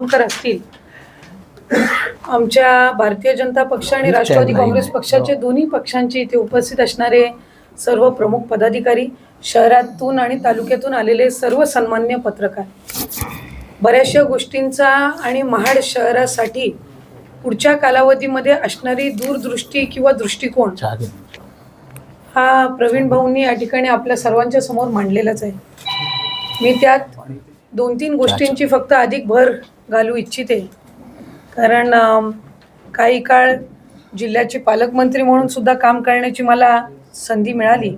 कर असतील. आमच्या भारतीय जनता पक्ष आणि राष्ट्रवादी काँग्रेस पक्षाचे दोन्ही पक्षांचे इथे उपस्थित असणारे सर्व प्रमुख पदाधिकारी शहरातून आणि तालुक्यातून आलेले सर्व सन्मान्य पत्रकार. बऱ्याचशा गोष्टींचा आणि महाड शहरासाठी पुढच्या कालावधीमध्ये असणारी दूरदृष्टी किंवा दृष्टिकोन हा प्रवीण भाऊंनी या ठिकाणी आपल्या सर्वांच्या समोर मांडलेलाच आहे. मी त्यात दोन तीन गोष्टींची फक्त अधिक भर घालू इच्छिते. कारण काही काळ जिल्ह्याचे पालकमंत्री म्हणून सुद्धा काम करण्याची मला संधी मिळाली.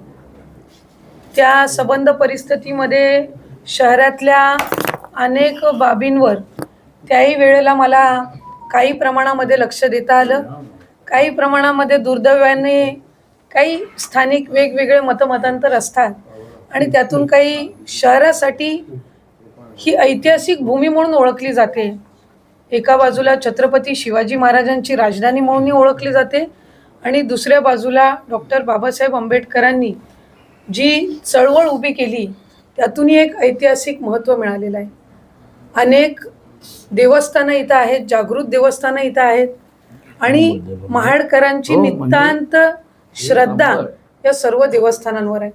त्या संबंध परिस्थितीमध्ये शहरातल्या अनेक बाबींवर त्याही वेळेला मला काही प्रमाणामध्ये लक्ष देता आलं. काही प्रमाणामध्ये दुर्दैवाने काही स्थानिक वेगवेगळे मतमतांतर असतात. आणि त्यातून काही शहरासाठी ही ऐतिहासिक भूमी म्हणून ओळखली जाते. एका बाजूला छत्रपती शिवाजी महाराजांची राजधानी म्हणूनही ओळखली जाते आणि दुसऱ्या बाजूला डॉक्टर बाबासाहेब आंबेडकरांनी जी चळवळ उभी केली त्यातूनही एक ऐतिहासिक महत्त्व मिळालेलं आहे. अनेक देवस्थानं इथं आहेत जागृत देवस्थानं इथं आहेत आणि महाडकरांची नितांत श्रद्धा या सर्व देवस्थानांवर आहे.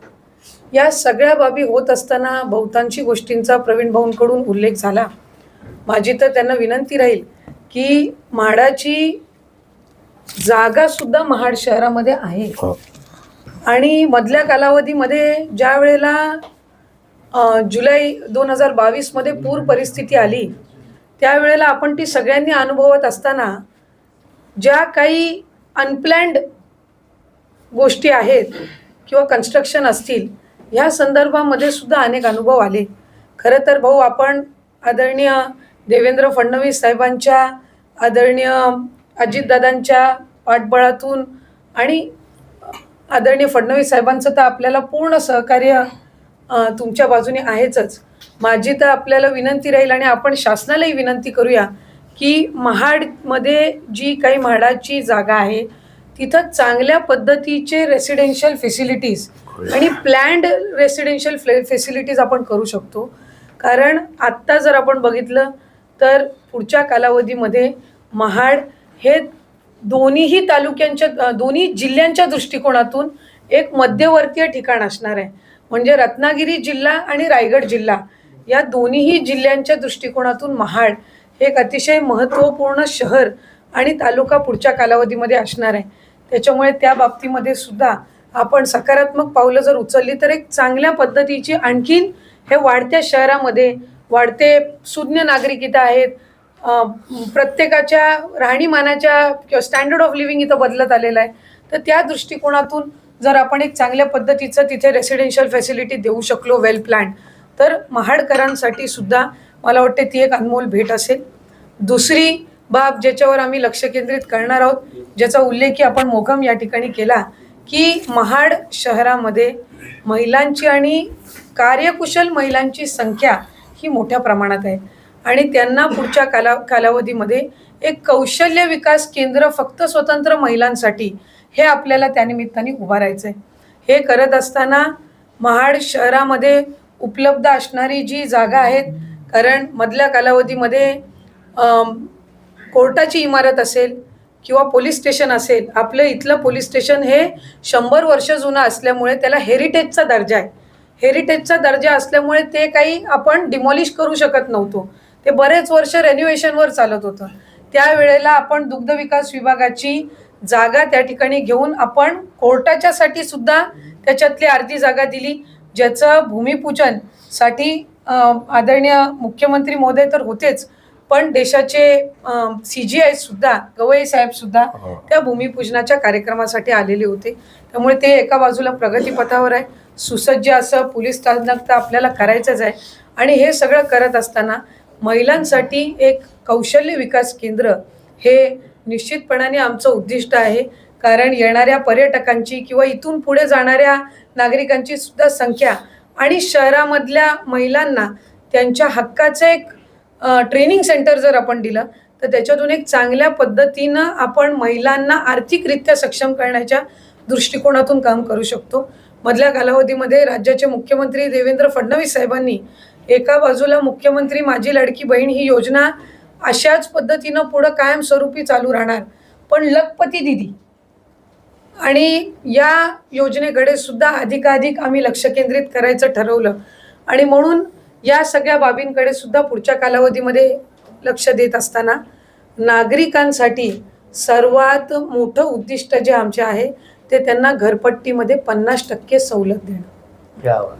या सगळ्या बाबी होत असताना बहुतांशी गोष्टींचा प्रवीण भाऊंकडून उल्लेख झाला. माझी तर त्यांना विनंती राहील की म्हाडाची जागा सुद्धा महाड शहरामध्ये आहे. आणि मधल्या कालावधीमध्ये ज्या वेळेला जुलै दोन हजार बावीसमध्ये पूर परिस्थिती आली त्यावेळेला आपण ती सगळ्यांनी अनुभवत असताना ज्या काही अनप्लॅन्ड गोष्टी आहेत किंवा कन्स्ट्रक्शन असतील ह्या संदर्भामध्ये सुद्धा अनेक अनुभव आले. खरं तर भाऊ आपण आदरणीय देवेंद्र फडणवीस साहेबांच्या आदरणीय अजितदादांच्या पाठबळातून आणि आदरणीय फडणवीस साहेबांचं तर आपल्याला पूर्ण सहकार्य तुमच्या बाजूने आहेचच. माझी तर आपल्याला विनंती राहील आणि आपण शासनालाही विनंती करूया की महाडमध्ये जी काही म्हाडाची जागा आहे तिथं चांगल्या पद्धतीचे रेसिडेन्शियल फेसिलिटीज आणि प्लॅन्ड रेसिडेन्शियल फेसिलिटीज आपण करू शकतो. कारण आत्ता जर आपण बघितलं तर पुढच्या कालावधीमध्ये महाड हे दोन्हीही तालुक्यांच्या दोन्ही जिल्ह्यांच्या दृष्टिकोनातून एक मध्यवर्तीय ठिकाण असणार आहे. म्हणजे रत्नागिरी जिल्हा आणि रायगड जिल्हा या दोन्हीही जिल्ह्यांच्या दृष्टिकोनातून महाड हे एक अतिशय महत्त्वपूर्ण शहर आणि तालुका पुढच्या कालावधीमध्ये असणार आहे. त्याच्यामुळे त्या बाबतीमध्ये सुद्धा आपण सकारात्मक पावलं जर उचलली तर एक चांगल्या पद्धतीची आणखीन हे वाढत्या शहरामध्ये वाढते सुज्ञ नागरिक इथं आहेत. प्रत्येकाच्या राहणीमानाच्या किंवा स्टँडर्ड ऑफ लिव्हिंग इथं बदलत आलेलं आहे. तर त्या दृष्टिकोनातून जर आपण एक चांगल्या पद्धतीचं तिथे रेसिडेन्शियल फॅसिलिटी देऊ शकलो वेल प्लॅन तर महाडकरांसाठी सुद्धा मला वाटते ती एक अनमोल भेट असेल. दुसरी बाब ज्याच्यावर आम्ही लक्ष केंद्रित करणार आहोत ज्याचा उल्लेखही आपण मोघम या ठिकाणी केला की महाड शहरामध्ये महिलांची आणि कार्यकुशल महिलांची संख्या ही मोठ्या प्रमाणात आहे. आणि त्यांना पुढच्या काला कालावधीमध्ये एक कौशल्य विकास केंद्र फक्त स्वतंत्र महिलांसाठी हे आपल्याला त्यानिमित्ताने उभारायचं आहे हे करत असताना महाड शहरामध्ये उपलब्ध असणारी जी जागा आहेत कारण मधल्या कालावधीमध्ये कोर्टाची इमारत असेल किंवा पोलीस स्टेशन असेल आपलं इथलं पोलीस स्टेशन हे शंभर वर्ष जुनं असल्यामुळे त्याला हेरिटेजचा दर्जा आहे. हेरिटेजचा दर्जा असल्यामुळे ते काही आपण डिमॉलिश करू शकत नव्हतो. ते बरेच वर्ष रेन्युएशनवर चालत होतं. त्यावेळेला आपण दुग्ध विकास विभागाची जागा त्या ठिकाणी घेऊन आपण कोर्टाच्यासाठी सुद्धा त्याच्यातली अर्धी जागा दिली ज्याचं भूमिपूजनसाठी आदरणीय मुख्यमंत्री महोदय तर होतेच. पण देशाचे सी जी आय सुद्धा गवई साहेब सुद्धा त्या भूमिपूजनाच्या कार्यक्रमासाठी आलेले होते. त्यामुळे ते एका बाजूला प्रगतीपथावर आहे. सुसज्ज असं पोलीस स्थानक तर आपल्याला करायचंच आहे. आणि हे सगळं करत असताना महिलांसाठी एक कौशल्य विकास केंद्र हे निश्चितपणाने आमचं उद्दिष्ट आहे. कारण येणाऱ्या पर्यटकांची किंवा इथून पुढे जाणाऱ्या नागरिकांची सुद्धा संख्या आणि शहरामधल्या महिलांना त्यांच्या हक्काचं एक ट्रेनिंग सेंटर जर आपण दिलं तर त्याच्यातून एक चांगल्या पद्धतीनं आपण महिलांना आर्थिकरित्या सक्षम करण्याच्या दृष्टिकोनातून काम करू शकतो. मधल्या कालावधीमध्ये राज्याचे मुख्यमंत्री देवेंद्र फडणवीस साहेबांनी एका बाजूला मुख्यमंत्री माझी लाडकी बहीण ही योजना अशाच पद्धतीनं पुढं कायमस्वरूपी चालू राहणार. पण लखपती दिदी आणि या योजनेकडे सुद्धा अधिकाधिक आम्ही लक्ष केंद्रित करायचं ठरवलं. आणि म्हणून या सगळ्या बाबींकडे सुद्धा पुढच्या कालावधीमध्ये लक्ष देत असताना नागरिकांसाठी सर्वात मोठं उद्दिष्ट जे आमचे आहे ते त्यांना घरपट्टीमध्ये पन्नास टक्के सवलत देणं.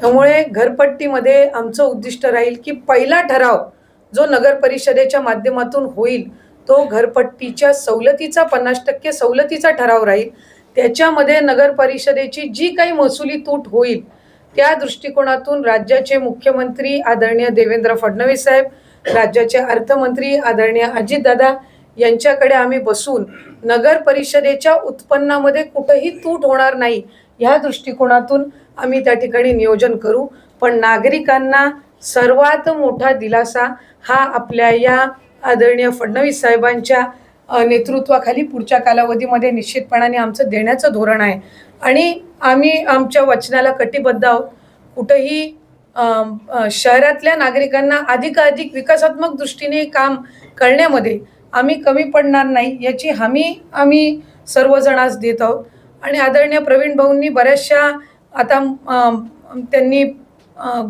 त्यामुळे घरपट्टीमध्ये आमचं उद्दिष्ट राहील की पहिला ठराव जो नगर परिषदेच्या माध्यमातून होईल तो घरपट्टीच्या सवलतीचा पन्नास टक्के सवलतीचा ठराव राहील. त्याच्यामध्ये नगर परिषदेची जी काही महसुली तूट होईल त्या दृष्टिकोनातून राज्याचे मुख्यमंत्री आदरणीय देवेंद्र फडणवीस साहेब राज्याचे अर्थमंत्री आदरणीय अजितदादा यांच्याकडे आम्ही बसून नगर परिषदेच्या उत्पन्नामध्ये कुठंही तूट होणार नाही ह्या दृष्टिकोनातून आम्ही त्या ठिकाणी नियोजन करू. पण नागरिकांना सर्वात मोठा दिलासा हा आपल्या या आदरणीय फडणवीस साहेबांच्या नेतृत्वाखाली पुढच्या कालावधीमध्ये निश्चितपणाने आमचं देण्याचं धोरण आहे. आणि आम्ही आमच्या वचनाला कटिबद्ध आहोत. कुठंही शहरातल्या नागरिकांना अधिकाधिक विकासात्मक दृष्टीने काम करण्यामध्ये आम्ही कमी पडणार नाही याची हमी आम्ही सर्वजण आज देत आहोत. आणि आदरणीय प्रवीण भाऊंनी बऱ्याचशा आता त्यांनी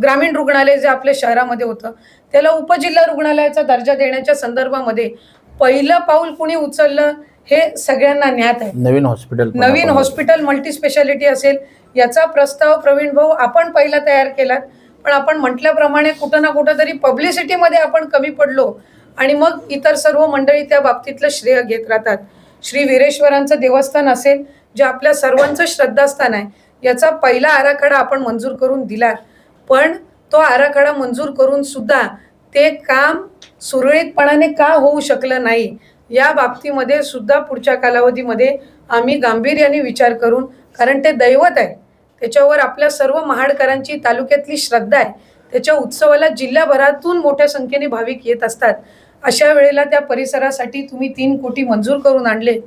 ग्रामीण रुग्णालय जे आपल्या शहरामध्ये होतं त्याला उपजिल्हा रुग्णालयाचा दर्जा देण्याच्या संदर्भामध्ये पहिलं पाऊल कुणी उचललं? हे सगळ्यांना ज्ञात आहे. नवीन हॉस्पिटल नवीन हॉस्पिटल मल्टी स्पेशालिटी असेल याचा प्रस्ताव प्रवीण भाऊ आपण पहिला तयार केलात. पण आपण म्हटल्याप्रमाणे कुठं ना कुठं तरी पब्लिसिटीमध्ये आपण कमी पडलो आणि मग इतर सर्व मंडळी त्या बाबतीतलं श्रेय घेत राहतात. श्री वीरेश्वरांचं देवस्थान असेल जे आपल्या सर्वांचं श्रद्धास्थान आहे याचा पहिला आराखडा आपण मंजूर करून दिला. पण तो आराखडा मंजूर करून सुद्धा ते काम सुरळीतपणाने का होऊ शकलं नाही? या बाबतीमध्ये सुद्धा पुढच्या कालावधीमध्ये आम्ही गांभीर्याने विचार करून कारण ते दैवत आहे. त्याच्यावर आपल्या सर्व महाडकरांची तालुक्यातली श्रद्धा आहे. त्याच्या उत्सवाला जिल्ह्याभरातून मोठ्या संख्येने भाविक येत असतात. अशा वेळेला त्या परिसरासाठी तुम्ही तीन कोटी मंजूर करून आणले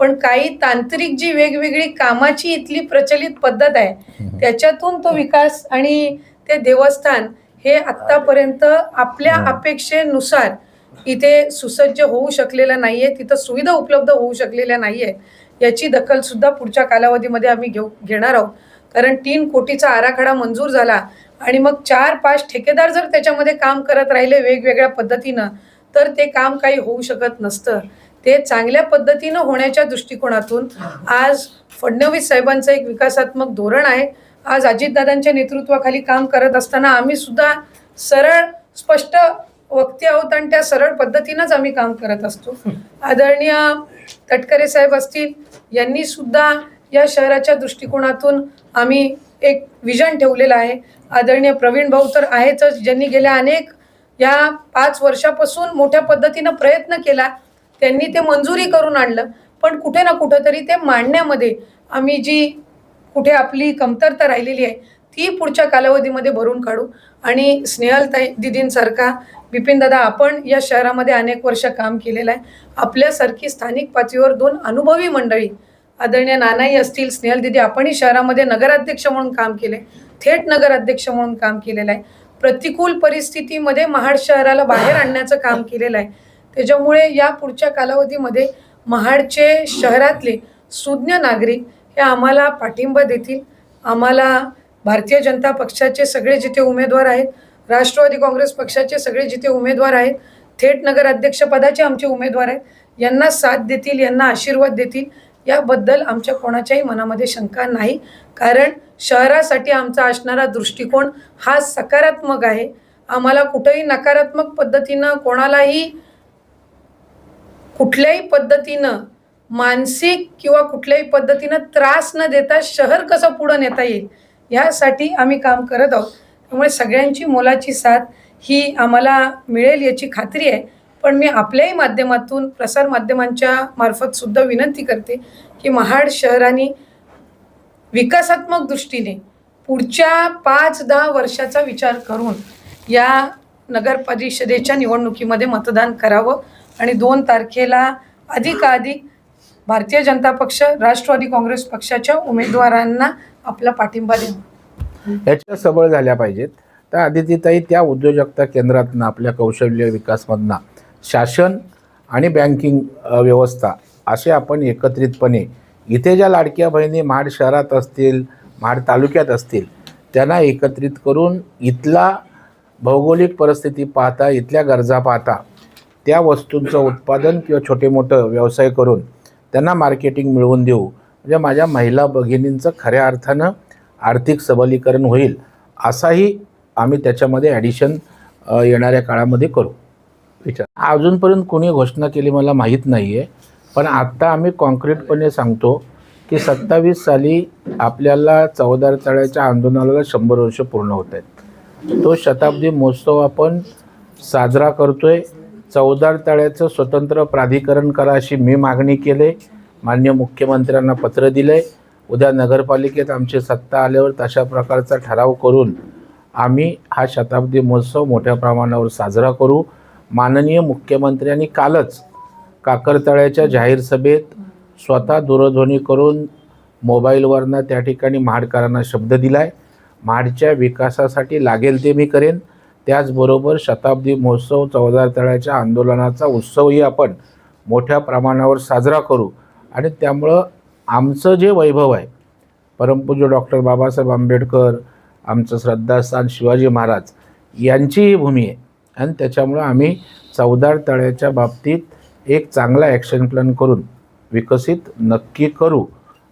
पण काही तांत्रिक जी वेगवेगळी कामाची इथली प्रचलित पद्धत आहे त्याच्यातून तो विकास आणि ते देवस्थान हे आत्तापर्यंत आपल्या अपेक्षेनुसार इथे सुसज्ज होऊ शकलेलं आहे तिथं सुविधा उपलब्ध होऊ शकलेल्या नाही आहे याची दखल सुद्धा पुढच्या कालावधीमध्ये आम्ही घेऊ घेणार आहोत. कारण तीन कोटीचा आराखडा मंजूर झाला आणि मग चार पाच ठेकेदार जर त्याच्यामध्ये काम करत राहिले वेगवेगळ्या पद्धतीनं तर ते काम काही होऊ शकत नसतं. ते चांगल्या पद्धतीनं होण्याच्या दृष्टिकोनातून आज फडणवीस साहेबांचं एक विकासात्मक धोरण आहे. आज अजितदादांच्या नेतृत्वाखाली काम करत असताना आम्ही सुद्धा सरळ स्पष्ट वक्ते आहोत आणि त्या सरळ पद्धतीनंच आम्ही काम करत असतो. आदरणीय तटकरे साहेब असतील यांनी सुद्धा या शहराच्या दृष्टिकोनातून आम्ही एक विजन ठेवलेलं आहे. आदरणीय प्रवीण भाऊ तर आहेतच ज्यांनी गेल्या अनेक या पाच वर्षापासून मोठ्या पद्धतीनं प्रयत्न केला. त्यांनी ते मंजुरी करून आणलं. पण कुठे ना कुठंतरी ते मांडण्यामध्ये आम्ही जी कुठे आपली कमतरता राहिलेली आहे ती पुढच्या कालावधीमध्ये भरून काढू. आणि स्नेहलताई दिदींसारखा बिपिन दादा आपण या शहरामध्ये अनेक वर्ष काम केलेलं आहे. आपल्यासारखी स्थानिक पातळीवर दोन अनुभवी मंडळी आदरणीय नानाई असतील स्नेहल दिदी आपणही शहरामध्ये नगराध्यक्ष म्हणून काम केले थेट नगराध्यक्ष म्हणून काम केलेलं आहे. प्रतिकूल परिस्थितीमध्ये महाड शहराला बाहेर आणण्याचं काम केलेलं आहे. त्याच्यामुळे या पुढच्या कालावधीमध्ये महाडचे शहरातले सुज्ञ नागरिक हे आम्हाला पाठिंबा देतील. आम्हाला भारतीय जनता पक्षाचे सगळे जिथे उमेदवार आहेत राष्ट्रवादी काँग्रेस पक्षाचे सगळे जिथे उमेदवार आहेत थेट नगराध्यक्षपदाचे आमचे उमेदवार आहेत यांना साथ देतील यांना आशीर्वाद देतील याबद्दल आमच्या कोणाच्याही मनामध्ये शंका नाही. कारण शहरासाठी आमचा असणारा दृष्टिकोन हा सकारात्मक आहे. आम्हाला कुठंही नकारात्मक पद्धतीनं कोणालाही कुठल्याही पद्धतीनं मानसिक किंवा कुठल्याही पद्धतीनं त्रास न देता शहर कसं पुढं नेता येईल यासाठी आम्ही काम करत आहोत. त्यामुळे सगळ्यांची मोलाची साथ ही आम्हाला मिळेल याची खात्री आहे. पण मी आपल्याही माध्यमातून प्रसार माध्यमांच्या मार्फत सुद्धा विनंती करते की महाड शहराने विकासात्मक दृष्टीने पुढच्या पाच दहा वर्षाचा विचार करून या नगर परिषदेच्या निवडणुकीमध्ये मतदान करावं आणि दोन तारखेला अधिकाधिक भारतीय जनता पक्ष राष्ट्रवादी काँग्रेस पक्षाच्या उमेदवारांना आपला पाठिंबा द्यावा याच्या सबळ झाल्या पाहिजेत. तर आदितीताई त्या उद्योजकता केंद्रातनं आपल्या कौशल्य विकासमधनं शासन आणि बँकिंग व्यवस्था असे आपण एकत्रितपणे इथे ज्या लाडक्या बहिणी महाड शहरात असतील महाड तालुक्यात असतील त्यांना एकत्रित करून इथला भौगोलिक परिस्थिती पाहता इथल्या गरजा पाहता त्या वस्तूंचं उत्पादन किंवा छोटे मोठं व्यवसाय करून त्यांना मार्केटिंग मिळवून देऊ. म्हणजे माझ्या महिला भगिनींचं खऱ्या अर्थानं आर्थिक सबलीकरण होईल असाही आम्ही त्याच्यामध्ये ॲडिशन येणाऱ्या काळामध्ये करू. विचार. अजूनपर्यंत कोणी घोषणा केली मला माहीत नाही आहे पण आत्ता आम्ही कॉन्क्रीटपणे सांगतो की सत्तावीस साली आपल्याला चौदार तळ्याच्या आंदोलनाला शंभर वर्ष पूर्ण होत आहेत. तो शताब्दी महोत्सव आपण साजरा करतो आहे चौदार तळ्याचं स्वतंत्र प्राधिकरण करा अशी मी मागणी केली. मान्य मुख्यमंत्र्यांना पत्र दिलं आहे उद्या नगरपालिकेत आमची सत्ता आल्यावर तशा प्रकारचा ठराव करून आम्ही हा शताब्दी महोत्सव मोठ्या प्रमाणावर साजरा करू. माननीय मुख्यमंत्र्यांनी कालच काकरतळ्याच्या जाहीर सभेत स्वतः दूरध्वनी करून मोबाईलवरनं त्या ठिकाणी महाडकरांना शब्द दिला आहे महाडच्या विकासासाठी लागेल ते मी करेन. त्याचबरोबर शताब्दी महोत्सव चौदार तळ्याच्या आंदोलनाचा उत्सवही आपण मोठ्या प्रमाणावर साजरा करू. आणि त्यामुळं आमचं जे वैभव आहे परमपूज्य डॉक्टर बाबासाहेब आंबेडकर आमचं श्रद्धास्थान शिवाजी महाराज यांची ही भूमी आहे. आणि त्याच्यामुळं आम्ही चौदार तळ्याच्या बाबतीत एक चांगला ॲक्शन प्लॅन करून विकसित नक्की करू.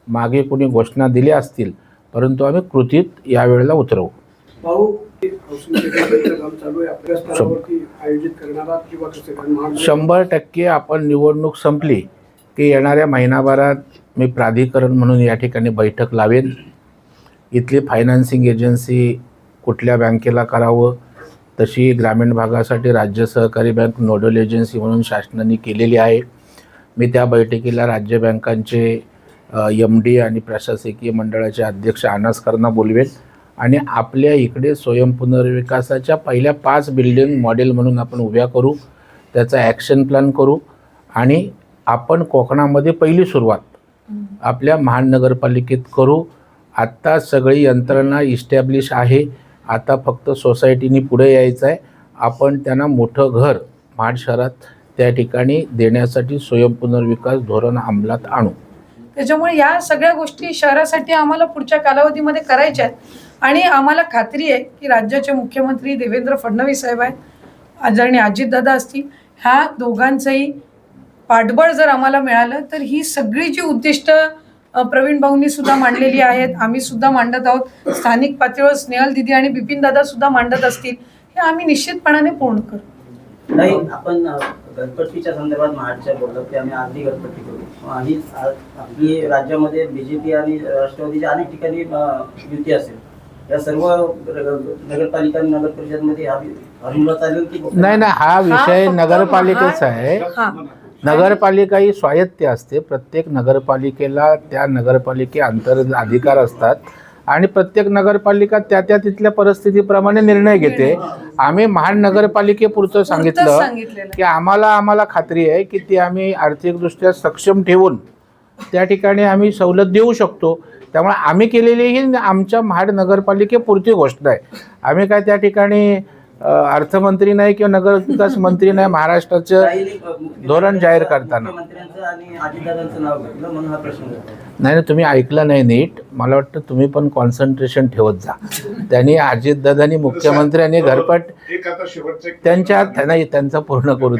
मागे कोणी घोषणा दिल्या असतील परंतु आम्ही कृतीत यावेळेला उतरवू. शंभर टक्के आपण निवडणूक संपली की येणाऱ्या महिनाभरात मी प्राधिकरण म्हणून या ठिकाणी बैठक लावेन. इथली फायनान्सिंग एजन्सी कुठल्या बँकेला करावं? तशी ग्रामीण भागासाठी राज्य सहकारी बँक नोडल एजन्सी म्हणून शासनाने केलेली आहे. मी त्या बैठकीला राज्य बँकांचे एम डी आणि प्रशासकीय मंडळाचे अध्यक्ष आनासकरांना बोलवेल. आणि आपल्या इकडे स्वयंपुनर्विकासाच्या पहिल्या पाच बिल्डिंग मॉडेल म्हणून आपण उभ्या करू. त्याचा ॲक्शन प्लॅन करू. आणि आपण कोकणामध्ये पहिली सुरुवात आपल्या महानगरपालिकेत करू. आत्ता सगळी यंत्रणा इस्टॅब्लिश आहे. आता फक्त सोसायटीनी पुढे यायचं आहे. आपण त्यांना मोठं घर महाड शहरात त्या ठिकाणी देण्यासाठी स्वयंपुनर्विकास धोरण अंमलात आणू. त्याच्यामुळे या सगळ्या गोष्टी शहरासाठी आम्हाला पुढच्या कालावधीमध्ये करायच्या आहेत. आणि आम्हाला खात्री आहे की राज्याचे मुख्यमंत्री देवेंद्र फडणवीस साहेब आहेत. आदरणीय अजितदादा असतील ह्या दोघांचंही पाठबळ जर आम्हाला मिळालं तर ही सगळी जी उद्दिष्ट अ, प्रवीण भाऊंनी सुद्धा मांडलेली आहेत आम्ही सुद्धा मांडत आहोत. स्थानिक पातळीवर स्नेहल दिदी आणि बिपिन दादा सुद्धा मांडत असतील हे आम्ही निश्चितपणाने पूर्ण करू. नाही आपण गणपतीच्या संदर्भात महाडच्या बोललो की आम्ही अर्धी गणपती करू. अ, ही आ- आपली राज्यामध्ये बीजेपी आणि राष्ट्रवादीच्या अनेक ठिकाणी युती असेल. या सर्व नगरपालिका आणि नगर परिषदमध्ये हा चालेल की नाही नाही हा विषय नगरपालिकेचा आहे. हा. नगरपालिका ही स्वायत्त असते. प्रत्येक नगरपालिकेला त्या नगरपालिके अंतर्गत अधिकार असतात. आणि प्रत्येक नगरपालिका त्या त्या तिथल्या परिस्थितीप्रमाणे निर्णय घेते. आम्ही महानगरपालिकेपुरतं सांगितलं की आम्हाला आम्हाला खात्री आहे की ती आम्ही आर्थिकदृष्ट्या सक्षम ठेवून त्या ठिकाणी आम्ही सवलत देऊ शकतो. त्यामुळे आम्ही केलेली ही आमच्या महाड नगरपालिकेपुरती गोष्ट आहे. आम्ही काय त्या ठिकाणी अर्थमंत्री नाही किंवा नगरविकास मंत्री नाही महाराष्ट्राचं धोरण जाहीर करताना. मुख्यमंत्र्यांचं आणि अजितदादांचं नाव घेतलं म्हणून हा प्रश्न होता. नाही नाही तुम्ही ऐकलं नाही नीट मला वाटतं तुम्ही पण कॉन्सन्ट्रेशन ठेवत जा त्यांनी अजितदादांनी मुख्यमंत्र्यांनी घरपट त्यांच्या नाही त्यांचा पूर्ण करू